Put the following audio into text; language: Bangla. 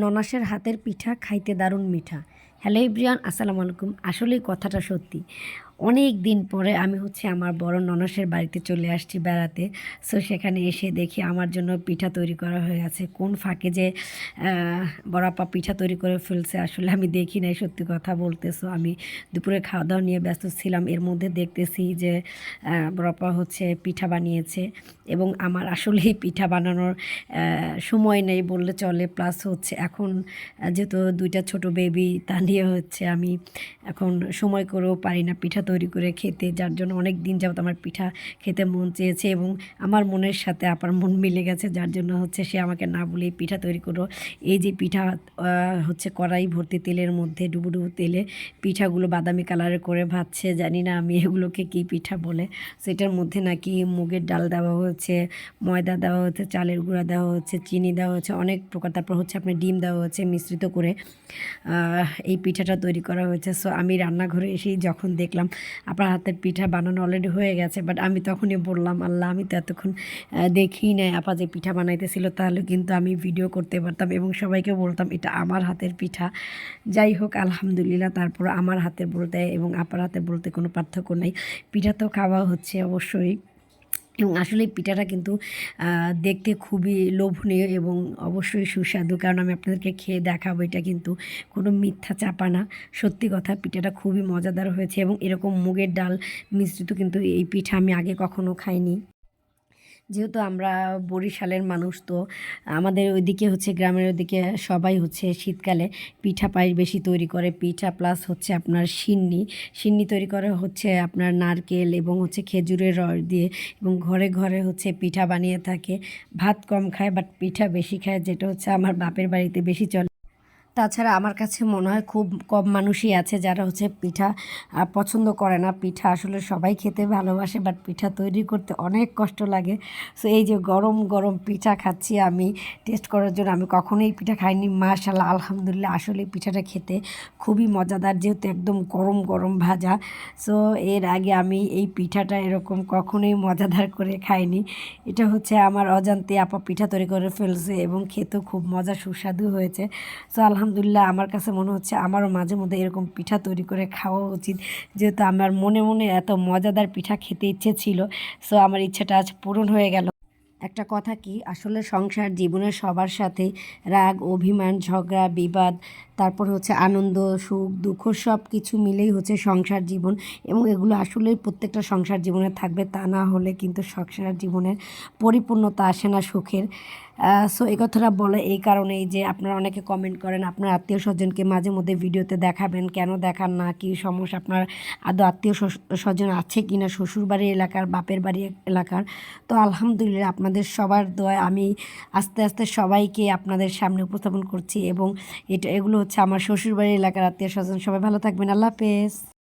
ননাসের হাতের পিঠা খাইতে দারুণ মিঠা। হ্যালো ইব্রিয়ান আসসালামু আলাইকুম। আসলেই কথাটা সত্যি। অনেক দিন পরে আমি হচ্ছে আমার বড় ননসের বাড়িতে চলে আসছি বেড়াতে। সো সেখানে এসে দেখি আমার জন্য পিঠা তৈরি করা হয়ে আছে কোন ফাঁকে যে আহ, বড় আপা পিঠা তৈরি করে ফেলছে আসলে আমি দেখি নাই সত্যি কথা বলতেছো। আমি দুপুরে খাওয়া দাওয়া নিয়ে ব্যস্ত ছিলাম। এর মধ্যে দেখতেছি যে আহ, বড় আপা হচ্ছে পিঠা বানিয়েছে এবং আমার আসলেই পিঠা বানানোর সময় নেই বললে চলে। প্লাস হচ্ছে এখন যেহেতু দুইটা ছোট বেবি তা নিয়ে হচ্ছে আমি এখন সময় করেও পারি না পিঠা তৈরি করে খেতে, যার জন্য অনেক দিন যাবত আমার পিঠা খেতে মন চেয়েছে এবং আমার মনের সাথে আপার মন মিলে গেছে, যার জন্য হচ্ছে সে আমাকে না বলে পিঠা তৈরি করো এই যে পিঠা হচ্ছে কড়াই ভর্তি তেলের মধ্যে ডুবু ডুবু তেলে পিঠাগুলো বাদামি কালারের করে ভাজছে, জানি না আমি এগুলোকে কী পিঠা বলে। সেটার মধ্যে নাকি মুগের ডাল দেওয়া হচ্ছে ময়দা দেওয়া হচ্ছে চালের গুঁড়া দেওয়া হচ্ছে চিনি দেওয়া হচ্ছে অনেক প্রকার। তারপর হচ্ছে আপনার ডিম দেওয়া হচ্ছে মিশ্রিত করে এই পিঠাটা তৈরি করা হয়েছে। সো আমি রান্নাঘরে এসেই যখন দেখলাম আপনার হাতের পিঠা বানানো অলরেডি হয়ে গেছে বাট আমি তখনই বললাম, আল্লাহ, আমি তো এতক্ষণ দেখি নাই, আপা যে পিঠা বানাইতেছিল, তাহলে কিন্তু আমি ভিডিও করতে পারতাম এবং সবাইকে বলতাম, এটা আমার হাতের পিঠা। যাই হোক, আলহামদুলিল্লাহ তারপর আমার হাতের বলতে এবং আপার হাতে বলতে কোনো পার্থক্য নাই। পিঠা তো খাওয়া হচ্ছে অবশ্যই। এবং আসলে পিঠাটা কিন্তু দেখতে খুবই লোভনীয় এবং অবশ্যই সুস্বাদু। কারণ আমি আপনাদেরকে খেয়ে দেখাবো, এটা কিন্তু কোনো মিথ্যা চাপা না। সত্যি কথা, পিঠাটা খুবই মজাদার হয়েছে এবং এরকম মুগের ডাল মিশ্রিত কিন্তু এই পিঠা আমি আগে কখনো খাইনি। যেহেতু আমরা বরিশালের মানুষ, তো আমাদের ওইদিকে হচ্ছে, গ্রামের ওইদিকে সবাই হচ্ছে শীতকালে পিঠা পায়েস বেশি তৈরি করে। পিঠা প্লাস হচ্ছে আপনার সিন্নি। সিন্নি তৈরি করে হচ্ছে আপনার নারকেল এবং হচ্ছে খেজুরের রস দিয়ে এবং ঘরে ঘরে হচ্ছে পিঠা বানিয়ে থাকে। ভাত কম খায় বাট পিঠা বেশি খায়, যেটা হচ্ছে আমার বাপের বাড়িতে বেশি চলে। তাছাড়া আমার কাছে মনে হয় খুব কম মানুষই আছে যারা হচ্ছে পিঠা পছন্দ করে না। পিঠা আসলে সবাই খেতে ভালোবাসে বাট পিঠা তৈরি করতে অনেক কষ্ট লাগে। সো এই যে গরম গরম পিঠা খাচ্ছি আমি টেস্ট করার জন্য আমি কখনোই পিঠা খাইনি। মাশাল্লাহ আলহামদুলিল্লাহ, আসলে পিঠাটা খেতে খুবই মজাদার, যেহেতু একদম গরম গরম ভাজা। সো এর আগে আমি এই পিঠাটা এরকম কখনোই মজাদার করে খাইনি। এটা হচ্ছে আমার অজান্তে আপা পিঠা তৈরি করে ফেলছে এবং খেতেও খুব মজা, সুস্বাদু হয়েছে। সো আলহামদুলিল্লাহ আমার কাছে মনে হচ্ছে আমারও মাঝে মধ্যে এরকম পিঠা তৈরি করে খাওয়া উচিত। যেহেতু আমার মনে মনে এত মজাদার পিঠা খেতে ইচ্ছে ছিল সো আমার ইচ্ছাটা আজ পূরণ হয়ে গেল। একটা কথা কি, আসলে সংসার জীবনের সবার সাথে রাগ, অভিমান, ঝগড়া, বিবাদ, তারপর হচ্ছে আনন্দ, সুখ, দুঃখ সব কিছু মিলেই হচ্ছে সংসার জীবন এবং এগুলো আসলে প্রত্যেকটা সংসার জীবনে থাকবে, তা না হলে কিন্তু সংসার জীবনের পরিপূর্ণতা আসে না সুখের। সো এই কথাটা বলে এই কারণেই যে আপনারা অনেকে কমেন্ট করেন, আপনার আত্মীয় স্বজনকে মাঝে মধ্যে ভিডিওতে দেখাবেন, কেন দেখান না, কি সমস্যা, আপনার আদৌ আত্মীয় স্বজন আছে কি না শ্বশুরবাড়ি এলাকার, বাপের বাড়ি এলাকার? তো আলহামদুলিল্লাহ আপনাদের সবার দোয়ায় আমি আস্তে আস্তে সবাইকে আপনাদের সামনে উপস্থাপন করছি এবং এটা, এগুলো হচ্ছে আমার শ্বশুরবাড়ি এলাকার আত্মীয় স্বজন। সবাই ভালো থাকবেন। আল্লাহ হাফেজ।